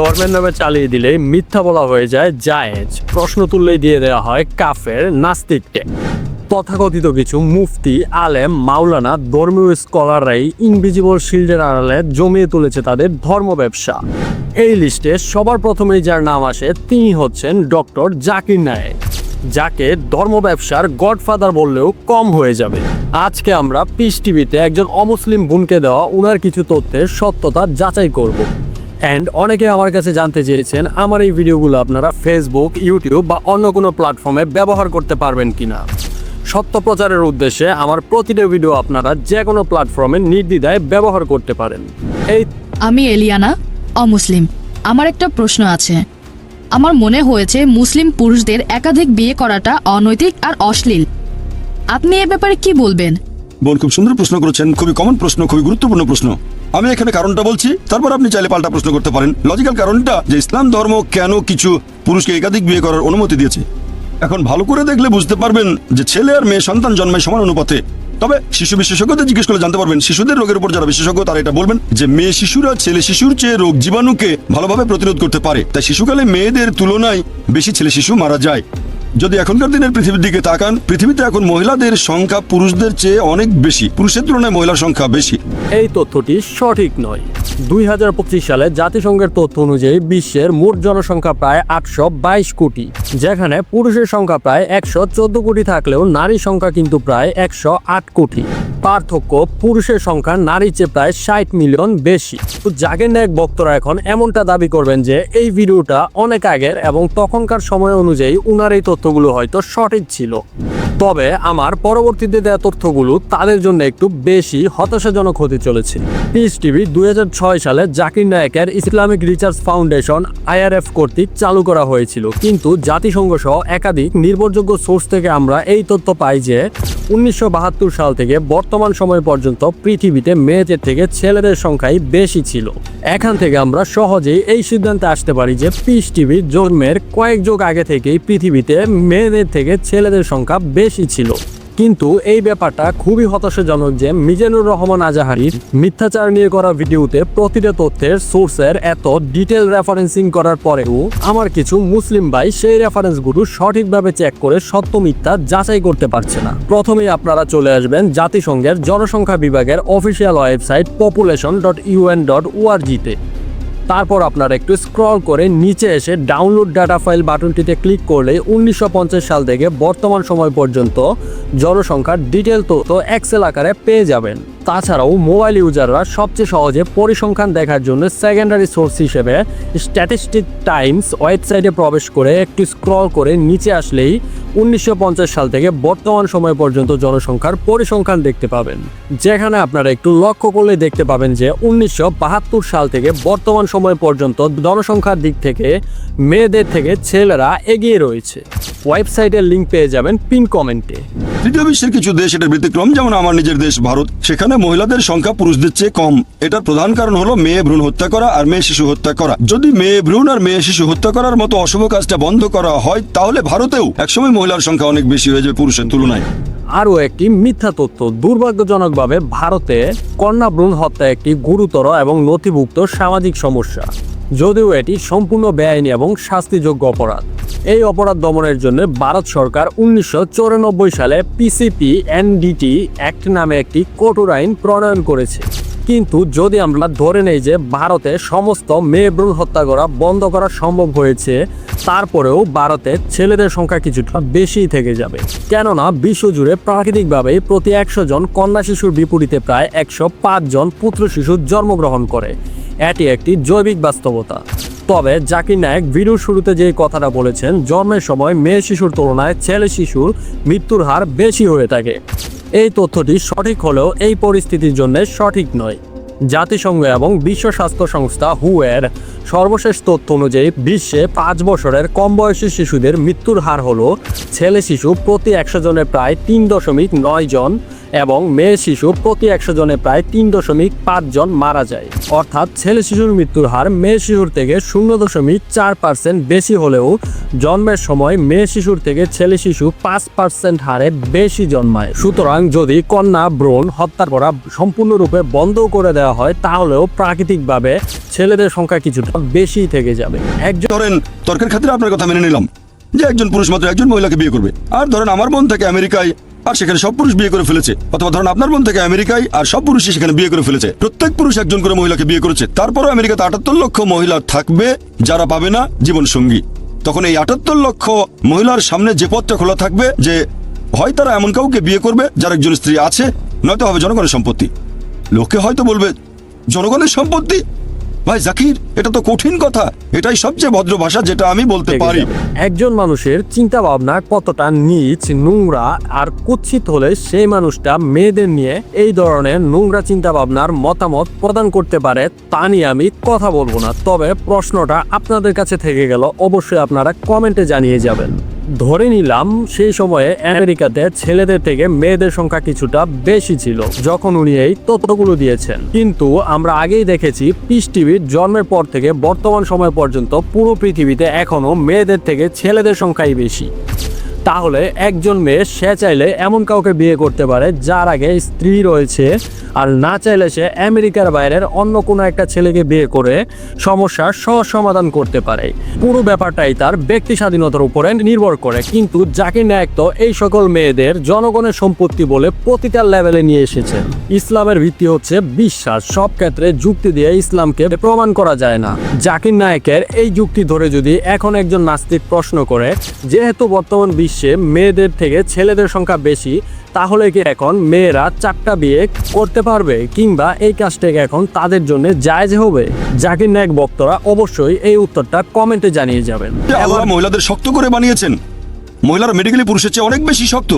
ধর্মের নামে চালিয়ে দিলে মিথ্যা বলা হয়ে যায়, জায়েজ। প্রশ্ন তুললেই দিয়ে দেওয়া হয় কাফের নাস্তিককে। তথাকথিত কিছু মুফতি, আলেম, মাওলানা, ধর্মীয় স্কলাররাই ইনভিজিবল শিল্ডের আড়ালে জমিয়ে তুলেছে তাদের ধর্ম ব্যবসা। এই লিস্টে সবার প্রথমেই যার নাম আসে, তিনি হচ্ছেন ডক্টর জাকির নায়েক, যাকে ধর্ম ব্যবসার গডফাদার বললেও কম হয়ে যাবে। আজকে আমরা পিস টিভিতে একজন অমুসলিম বোনকে দেওয়া উনার কিছু তথ্যের সত্যতা যাচাই করব। অ্যান্ড অনেকে আমার কাছে জানতে চেয়েছেন আমার এই ভিডিওগুলো আপনারা ফেসবুক ইউটিউব বা অন্য কোনো প্ল্যাটফর্মে ব্যবহার করতে পারবেন কিনা। সত্য প্রচারের উদ্দেশ্যে আমার প্রতিটা ভিডিও আপনারা যে কোনো প্ল্যাটফর্মে নির্দ্বিধায় ব্যবহার করতে পারেন। এই আমি এলিয়ানা অমুসলিম। আমার একটা প্রশ্ন আছে। আমার মনে হয়েছে মুসলিম পুরুষদের একাধিক বিয়ে করাটা অনৈতিক আর অশ্লীল। আপনি এ ব্যাপারে কি বলবেন? বোন খুব সুন্দর প্রশ্ন করেছেন। খুবই কমন প্রশ্ন খুবই গুরুত্বপূর্ণ প্রশ্ন। আমি এখানে কারণটা বলছি, তারপর আপনি চাইলে পাল্টা প্রশ্ন করতে পারেন। লজিক্যাল কারণটা যে ইসলাম ধর্ম কেন কিছু পুরুষকে একাধিক বিয়ে করার অনুমতি দিয়েছে? এখন ভালো করে দেখলে বুঝতে পারবেন যে ছেলে আর মেয়ে সন্তান জন্মায় সমান অনুপাতে। তবে শিশু বিশেষজ্ঞদের জিজ্ঞেস করলে জানতে পারবেন, শিশুদের রোগের উপর যারা বিশেষজ্ঞ, তারা এটা বলবেন যে মেয়ে শিশুরা ছেলে শিশুর চেয়ে রোগ জীবাণুকে ভালোভাবে প্রতিরোধ করতে পারে। তাই শিশুকালে মেয়েদের তুলনায় বেশি ছেলে শিশু মারা যায়। যদি এখনকার দিনের পৃথিবীর দিকে তাকান, পৃথিবীতে এখন মহিলাদের সংখ্যা পুরুষদের চেয়ে অনেক বেশি। পুরুষের তুলনায় মহিলার সংখ্যা বেশি। এই তথ্যটি সঠিক নয়। দুই সালে জাতিসংঘের তথ্য অনুযায়ী বিশ্বের মোট জনসংখ্যা প্রায় আটশো বাইশ কোটি, যেখানে পুরুষের সংখ্যা প্রায় একশো চোদ্দ কোটি থাকলেও নারী সংখ্যা কিন্তু প্রায় একশো আট কোটি। পার্থক্য, পুরুষের সংখ্যা নারীর চেয়ে প্রায় ষাট মিলিয়ন বেশি। তো জাগের নায়ক বক্তরা এখন এমনটা দাবি করবেন যে, এই ভিডিওটা অনেক আগের এবং তখনকার সময় অনুযায়ী উনার এই তথ্যগুলো হয়তো সঠিক ছিল। তবে আমার পরবর্তীতে দেওয়া তথ্যগুলো তাদের জন্য একটু বেশি হতাশাজনক হতে চলেছে। পিস টিভি দু হাজার ছয় সালে জাকির নায়কের ইসলামিক রিসার্চ ফাউন্ডেশন আইআরএফ কর্তৃক চালু করা হয়েছিল। কিন্তু জাতিসংঘ সহ একাধিক নির্ভরযোগ্য সোর্স থেকে আমরা এই তথ্য পাই যে, উনিশশো বাহাত্তর সাল থেকে বর্তমান সময় পর্যন্ত পৃথিবীতে মেয়েদের থেকে ছেলেদের সংখ্যাই বেশি ছিল। এখান থেকে আমরা সহজেই এই সিদ্ধান্তে আসতে পারি যে পিস টিভি জন্মের কয়েক যুগ আগে থেকেই পৃথিবীতে মেয়েদের থেকে ছেলেদের সংখ্যা বেশি ছিল। কিন্তু এই ব্যাপারটা খুবই হতাশাজনক যে মিজানুর রহমান আজাহারির মিথ্যাচার নিয়ে করা ভিডিওতে প্রতিটা তথ্যের সোর্সের এত ডিটেল রেফারেন্সিং করার পরেও আমার কিছু মুসলিম ভাই সেই রেফারেন্সগুলো সঠিকভাবে চেক করে সত্য মিথ্যা যাচাই করতে পারছে না। প্রথমেই আপনারা চলে আসবেন জাতিসংঘের জনসংখ্যা বিভাগের official website population dot UN dot ওআরজিতে তারপর আপনারা একটু স্ক্রল করে নিচে এসে ডাউনলোড ডাটা ফাইল বাটনটিতে ক্লিক করলে উনিশশো পঞ্চাশ সাল থেকে বর্তমান সময় পর্যন্ত জনসংখ্যার ডিটেল তথ্য এক্সেল আকারে পেয়ে যাবেন। তাছাড়াও মোবাইল ইউজাররা সবচেয়ে সহজে পরিসংখ্যান দেখার জন্য সেকেন্ডারি সোর্স হিসেবে স্ট্যাটিস্টিক টাইমস ওয়েবসাইটে প্রবেশ করে একটু স্ক্রল করে নিচে আসলেই উনিশশো পঞ্চাশ সাল থেকে বর্তমান সময় পর্যন্ত জনসংখ্যার পরিসংখ্যান দেখতে পাবেন। যেখানে আপনারা একটু লক্ষ্য করলে দেখতে পাবেন যে উনিশশো বাহাত্তর সাল থেকে বর্তমান সময় পর্যন্ত জনসংখ্যার দিক থেকে মেয়েদের থেকে ছেলেরা এগিয়ে রয়েছে। ওয়েবসাইটের লিঙ্ক পেয়ে যাবেন পিন কমেন্টে তৃতীয় বিশ্বের কিছু দেশ এটার ব্যতিক্রম, যেমন আমার নিজের দেশ ভারত। সেখানে মহিলাদের সংখ্যা পুরুষদের চেয়ে কম। এটার প্রধান কারণ হলো মেয়ে ভ্রূণ হত্যা করা আর মেয়ে শিশু হত্যা করা। যদি মেয়ে ভ্রূণ আর মেয়ে শিশু হত্যা করার মতো অশুভ কাজটা বন্ধ করা হয়, তাহলে ভারতেও একসময় মহিলার সংখ্যা অনেক বেশি হয়ে যাবে পুরুষের তুলনায়। আরও একটি মিথ্যা তথ্য। দুর্ভাগ্যজনকভাবে ভারতে কন্যা ভ্রূণ হত্যা একটি গুরুতর এবং নথিভুক্ত সামাজিক সমস্যা। যদিও এটি সম্পূর্ণ বেআইনি এবং শাস্তিযোগ্য অপরাধ। এই অপরাধ দমনের জন্য ভারত সরকার উনিশশো চুরানব্বই সালে পিসিপি এনডিটি অ্যাক্ট নামে একটি কঠোর আইন প্রণয়ন করেছে। কিন্তু যদি আমরা ধরে নেই যে ভারতে সমস্ত মেয়ে ভ্রূণ হত্যা করা বন্ধ করা সম্ভব হয়েছে, তারপরেও ভারতে ছেলেদের সংখ্যা কিছুটা বেশিই থেকে যাবে। কেননা বিশ্বজুড়ে প্রাকৃতিকভাবেই প্রতি একশো জন কন্যা শিশুর বিপরীতে প্রায় একশো জন পুত্র শিশুর জন্মগ্রহণ করে। এটি একটি জৈবিক বাস্তবতা। তবে জাকির নায়ক ভিডিওর শুরুতে যে কথাটা বলেছেন, জন্মের সময় মেয়ে শিশুর তুলনায় ছেলে শিশুর মৃত্যুর হার বেশি হয়ে থাকে। এই তথ্যটি সঠিক হলেও এই পরিস্থিতির জন্য সঠিক নয়। জাতিসংঘ এবং বিশ্ব স্বাস্থ্য সংস্থা হু এর সর্বশেষ তথ্য অনুযায়ী বিশ্বে পাঁচ বছরের কম বয়সী শিশুদের মৃত্যুর হার হলো ছেলে শিশু প্রতি একশো জনের প্রায় তিন দশমিক নয় জন এবং মেয়ে শিশু প্রতি একশো জনে প্রায় তিন দশমিক পাঁচ জন মারা যায়। অর্থাৎ ছেলে শিশুর মৃত্যুর হার মেয়ে শিশুর থেকে শূন্য দশমিক চার পার্সেন্ট বেশি হলেও জন্মের সময় মেয়ে শিশুর থেকে ছেলে শিশু পাঁচ পার্সেন্ট হারে বেশি জন্মায়। সুতরাং যদি কন্যা ভ্রূণ হত্যা করা সম্পূর্ণরূপে বন্ধ করে দেওয়া হয়, তাহলেও প্রাকৃতিকভাবে ছেলেদের সংখ্যা কিছুটা বেশি থেকে যাবে। একজন ধরেন, তর্কের খাতিরে আপনার কথা মেনে নিলাম যে একজন পুরুষ মাত্র একজন মহিলাকে বিয়ে করবে। আর ধরেন, আমার বোন থেকে আমেরিকায় আর সেখানে সব পুরুষ বিয়ে করে ফেলেছে। অথবা ধরুন আপনার বোন থেকে আমেরিকায় আর সব পুরুষই সেখানে বিয়ে করে ফেলেছে। প্রত্যেক পুরুষ একজন করে মহিলাকে বিয়ে করেছে। তারপরও আমেরিকাতে আটাত্তর লক্ষ মহিলা থাকবে যারা পাবে না জীবন সঙ্গী তখন এই আটাত্তর লক্ষ মহিলার সামনে যে পথটা খোলা থাকবে যে হয় তারা এমন কাউকে বিয়ে করবে যার একজন স্ত্রী আছে, নয়তো হবে জনগণের সম্পত্তি। লোকে হয়তো বলবে, জনগণের সম্পত্তি? ভাই জাকির এটা তো কঠিন কথা। এটাই সবচেয়ে ভদ্র ভাষা যেটা আমি বলতে পারি। একজন মানুষের চিন্তা ভাবনা কতটা নিচ নোংরা আর কুৎসিত হলে সেই মানুষটা মেয়েদের নিয়ে এই ধরনের নোংরা চিন্তা ভাবনার মতামত প্রদান করতে পারে তা নিয়ে আমি কথা বলব না। তবে প্রশ্নটা আপনাদের কাছে থেকে গেল অবশ্যই আপনারা কমেন্টে জানিয়ে যাবেন। ধরে নিলাম সেই সময়ে আমেরিকাতে ছেলেদের থেকে মেয়েদের সংখ্যা কিছুটা বেশি ছিল, যখন উনি এই তথ্যগুলো দিয়েছেন। কিন্তু আমরা আগেই দেখেছি, পিস টিভির জন্মের পর থেকে বর্তমান সময় পর্যন্ত পুরো পৃথিবীতে এখনও মেয়েদের থেকে ছেলেদের সংখ্যাই বেশি। তাহলে একজন মেয়ে সে চাইলে এমন কাউকে বিয়ে করতে পারে যার আগে স্ত্রী রয়েছে আর না চাইলে সে আমেরিকার বাইরের অন্য কোনো একটা ছেলেকে বিয়ে করে সমস্যার সহজ সমাধান করতে পারে। পুরো ব্যাপারটাই তার ব্যক্তি স্বাধীনতার উপরে নির্ভর করে। কিন্তু জাকির নায়ক তো এই সকল মেয়েদের জনগণের সম্পত্তি বলে প্রতিটা লেভেলে নিয়ে এসেছে। ইসলামের ভিত্তি হচ্ছে বিশ্বাস। সব ক্ষেত্রে যুক্তি দিয়ে ইসলামকে প্রমাণ করা যায় না। জাকির নায়কের এই যুক্তি ধরে যদি এখন একজন নাস্তিক প্রশ্ন করে, যেহেতু বর্তমান বিশ্বে মেয়েদের থেকে ছেলেদের সংখ্যা বেশি, তাহলে কি এখন মেয়েরা চারটা বিয়ে করতে পারবে? কিংবা এই কাজটাকে এখন তাদের জন্য জায়জ হবে? জাকির নায়ক বক্তরা অবশ্যই এই উত্তরটা কমেন্টে জানিয়ে যাবেন। মহিলাদের শক্ত করে বানিয়েছেন। মহিলারা মেডিকেলি পুরুষের চেয়ে অনেক বেশি শক্ত।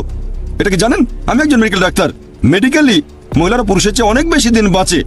এটা কি জানেন? আমি একজন মেডিকেল ডাক্তার মেডিকেলি মহিলারা পুরুষের চেয়ে অনেক বেশি দিন বাঁচে।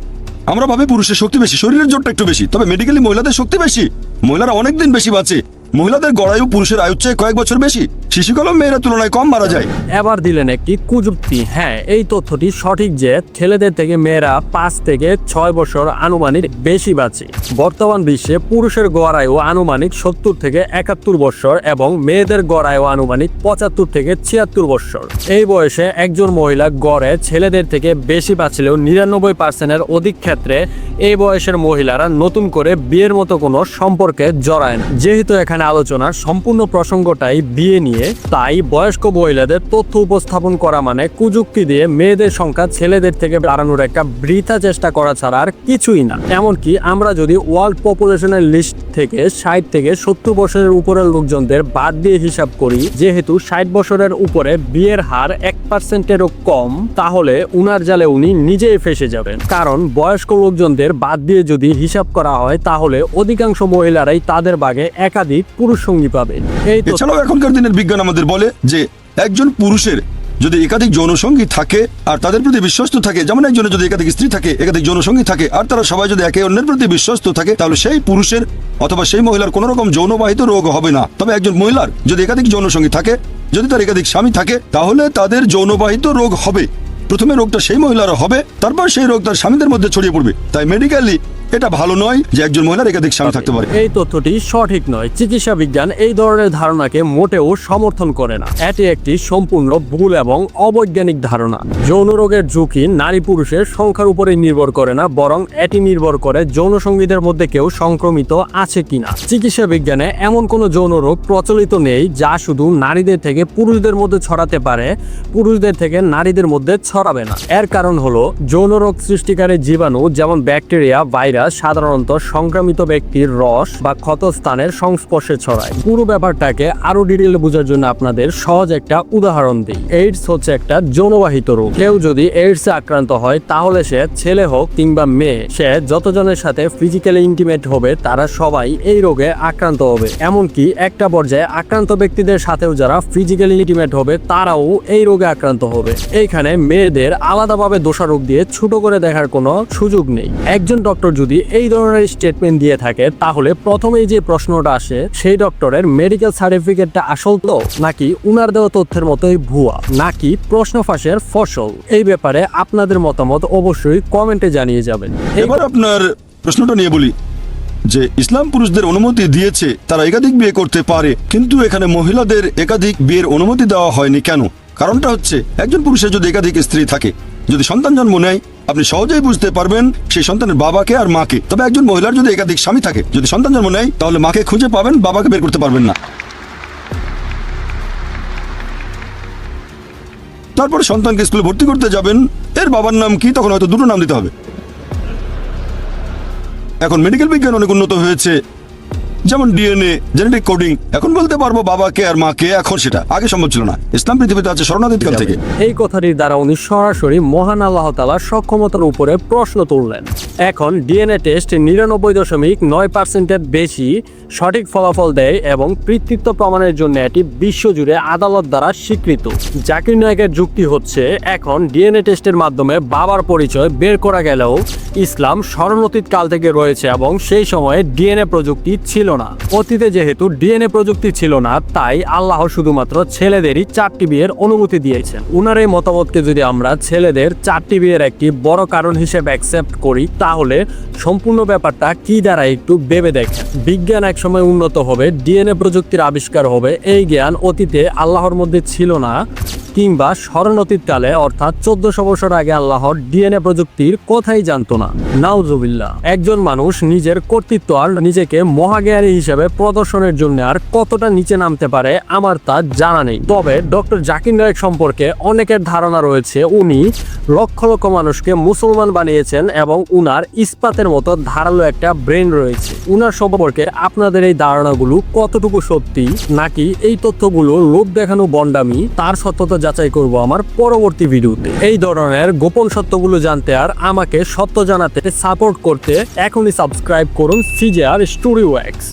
আমরা ভাবে পুরুষের শক্তি বেশি, শরীরের জোরটা একটু বেশি। তবে মেডিকেলি মহিলাদের শক্তি বেশি। মহিলারা অনেক দিন বেশি বাঁচে। মহিলাদের গড়ায়ু পুরুষের আয়ুর চেয়ে কয়েক বছর বেশি। শিশুকালেও মেয়েরা তুলনায় কম মারা যায়। এবার দিলেন একটি কুযুক্তি। হ্যাঁ এই তথ্যটি সঠিক যে ছেলেদের থেকে মেয়েরা পাঁচ থেকে ছয় বছর আনুমানিক বেশি বাঁচে। বর্তমান বিশ্বে পুরুষের গড় আয়ু আনুমানিক সত্তর থেকে একাত্তর বছর এবং মেয়েদের গড় আয়ু আনুমানিক পঁচাত্তর থেকে ছিয়াত্তর বছর। এই বয়সে একজন মহিলা গড়ে ছেলেদের থেকে বেশি বাঁচলেও নিরানব্বই পার্সেন্টের অধিক ক্ষেত্রে এই বয়সের মহিলারা নতুন করে বিয়ের মতো কোনো সম্পর্কে জড়ায় না। যেহেতু এখানে আলোচনার সম্পূর্ণ প্রসঙ্গটাই বিয়ে নিয়ে তাই বয়স্ক মহিলাদের তথ্য উপস্থাপন করা মানে কুযুক্তি দিয়ে মেয়েদের সংখ্যা ছেলেদের থেকে বাড়ানোর একটা বৃথা চেষ্টা করা ছাড়া আর কিছুই না। এমনকি আমরা যদি ওয়ার্ল্ড পপুলেশনের লিস্ট থেকে ষাট থেকে সত্তর বছরের উপরের লোকজনদের বাদ দিয়ে হিসাব করি, যেহেতু ষাট বছরের উপরে বিয়ের হার এক পার্সেন্টেরও কম, তাহলে উনার জালে উনি নিজেই ফেসে যাবেন। কারণ বয়স্ক লোকজনদের বাদ দিয়ে যদি হিসাব করা হয়, তাহলে অধিকাংশ মহিলারাই তাদের বাগে একাধিক পুরুষ সঙ্গী পাবে এই এছাড়াও এখনকার দিনের বিজ্ঞান আমাদের বলে যে, একজন পুরুষের যদি একাধিক যৌনসঙ্গী থাকে আর তাদের প্রতি বিশ্বস্ত থাকে, যেমন একজনের যদি একাধিক স্ত্রী থাকে, একাধিক যৌনসঙ্গী থাকে, আর তারা সবাই যদি একে অন্যের প্রতি বিশ্বস্ত থাকে, তাহলে সেই পুরুষের অথবা সেই মহিলার কোনো রকম যৌনবাহিত রোগ হবে না। তবে একজন মহিলার যদি একাধিক যৌনসঙ্গী থাকে, যদি তার একাধিক স্বামী থাকে, তাহলে তাদের যৌনবাহিত রোগ হবে। প্রথমে রোগটা সেই মহিলার হবে, তারপর সেই রোগ তার স্বামীদের মধ্যে ছড়িয়ে পড়বে। তাই মেডিকেলি এটা ভালো নয় যে একজন মহিলার একাধিক স্বামী থাকতে পারে। এই তথ্যটি সঠিক নয়। চিকিৎসা বিজ্ঞান এই ধরনের ধারণাকে মোটেও সমর্থন করে না। এটি একটি সম্পূর্ণ ভুল এবং অবৈজ্ঞানিক ধারণা। যৌন রোগের ঝুঁকি নারী পুরুষের সংখ্যার উপরে নির্ভর করে না, বরং এটি নির্ভর করে যৌন সঙ্গীদের মধ্যে কেউ সংক্রমিত আছে কিনা। চিকিৎসা বিজ্ঞানে এমন কোনো যৌন রোগ প্রচলিত নেই যা শুধু নারীদের থেকে পুরুষদের মধ্যে ছড়াতে পারে, পুরুষদের থেকে নারীদের মধ্যে ছড়াবে না। এর কারণ হলো, যৌন রোগ সৃষ্টিকারী জীবাণু, যেমন ব্যাকটেরিয়া, ভাইরাস সাধারণত সংক্রামিত ব্যক্তির রস বা ক্ষতস্থানের সংস্পর্শে ছড়ায়। পুরো ব্যাপারটাকে আরও ডিটেলে বোঝার জন্য আপনাদের সহজ একটা উদাহরণ দিই। এইডস হচ্ছে একটা যৌনবাহিত রোগ। কেউ যদি এইডস আক্রান্ত হয়, তাহলে সে ছেলে হোক কিংবা মেয়ে, সে যতজনের সাথে ফিজিক্যালি ইন্টিমেট হবে, তারা সবাই এই রোগে আক্রান্ত হবে। এমনকি একটা পর্যায়ে আক্রান্ত ব্যক্তিদের সাথেও যারা ফিজিক্যালি ইন্টিমেট হবে, তারাও এই রোগে আক্রান্ত হবে। এইখানে মেয়েদের আলাদাভাবে দোষারোপ দিয়ে ছোট করে দেখার কোনো সুযোগ নেই। একজন ডক্টর যদি যদি এই ধরনের স্টেটমেন্ট দিয়ে থাকে, তাহলে প্রথমেই যে প্রশ্নটা আসে, সেই ডক্টরের মেডিকেল সার্টিফিকেটটা আসল তো, নাকি উনার দেওয়া তথ্যের মতোই ভুয়া, নাকি প্রশ্ন ফাঁসের ফসল? এই ব্যাপারে আপনাদের মতামত অবশ্যই কমেন্টে জানিয়ে যাবেন। এবার আপনার প্রশ্নটা নিয়ে বলি, যে ইসলাম পুরুষদের অনুমতি দিয়েছে, তারা একাধিক বিয়ে করতে পারে, কিন্তু এখানে মহিলাদের একাধিক বিয়ের অনুমতি দেওয়া হয়নি কেন? কারণটা হচ্ছে, একজন পুরুষের যদি একাধিক স্ত্রী থাকে, যদি সন্তান জন্ম নেয়, আপনি সহজেই বুঝতে পারবেন সেই সন্তানের বাবাকে আর মাকে। তবে একজন মহিলার যদি একাধিক স্বামী থাকে, যদি সন্তান জন্ম নেয়, তাহলে মাকে খুঁজে পাবেন, বাবাকে বের করতে পারবেন না। তারপরে সন্তানকে স্কুলে ভর্তি করতে যাবেন। এর বাবার নাম কি, তখন হয়তো দুটো নাম দিতে হবে। এখন মেডিকেল বিজ্ঞান অনেক উন্নত হয়েছে। যেমন ডিএনএ জেনেটিক কোডিং এখন বলতে পারব বাবাকে আর মাকে, এখন সেটা। আগে সম্ভব ছিল না। ইসলাম পৃথিবীতে আছে শরণার্থীকাল থেকে। এই কথাটির দ্বারা উনি সরাসরি মহান আল্লাহ তালার সক্ষমতার উপরে প্রশ্ন তুললেন। এখন ডিএনএ টেস্ট নিরানব্বই দশমিক নয় পার্সেন্টের বেশি সঠিক ফলাফল দেয় এবং কৃতিত্ব প্রমাণের জন্য এটি বিশ্বজুড়ে আদালত দ্বারা স্বীকৃত। জাকির নায়কের যুক্তি হচ্ছে, এখন ডিএনএ টেস্টের মাধ্যমে বাবার পরিচয় বের করা গেলেও ইসলাম স্মরণতীত কাল থেকে রয়েছে এবং সেই সময়ে ডিএনএ প্রযুক্তি ছিল না। অতীতে যেহেতু ডিএনএ প্রযুক্তি ছিল না, তাই আল্লাহ শুধুমাত্র ছেলেদেরই চারটি বিয়ের অনুমতি দিয়েছেন। উনার এই মতামতকে যদি আমরা ছেলেদের চারটি বিয়ের একটি বড় কারণ হিসেবে অ্যাকসেপ্ট করি, তাহলে সম্পূর্ণ ব্যাপারটা কি দ্বারা একটু ভেবে দেখেন। বিজ্ঞান একসময় উন্নত হবে, ডিএনএ প্রযুক্তির আবিষ্কার হবে, এই জ্ঞান অতীতে আল্লাহর মধ্যে ছিল না। কিংবা স্মরণতীত কালে, অর্থাৎ চোদ্দশো বছর আগে আল্লাহর ডিএনএ প্রযুক্তির কথাই জানতো না। নাউজুবিল্লাহ। একজন মানুষ নিজের কর্তৃত্ব আর নিজেকে মহাজ্ঞানী হিসেবে প্রদর্শনের জন্য আর কতটা নিচে নামতে পারে, আমার তা জানা নেই। তবে ডক্টর জাকির নায়ক সম্পর্কে অনেকের ধারণা রয়েছে, উনি লক্ষ লক্ষ মানুষকে মুসলমান বানিয়েছেন এবং উনার ইস্পাতের মতো ধারালো একটা ব্রেন রয়েছে। উনার সম্পর্কে আপনাদের এই ধারণাগুলো কতটুকু সত্যি, নাকি এই তথ্যগুলো লোভ দেখানো বন্ডামি, তার সত্যতা যাচাই করব আমার পরবর্তী ভিডিওতে। এই ধরনের গোপন সত্যগুলো জানতে আর আমাকে সত্য জানাতে সাপোর্ট করতে এখনই সাবস্ক্রাইব করুন সিজে আর স্টুডিও এক্স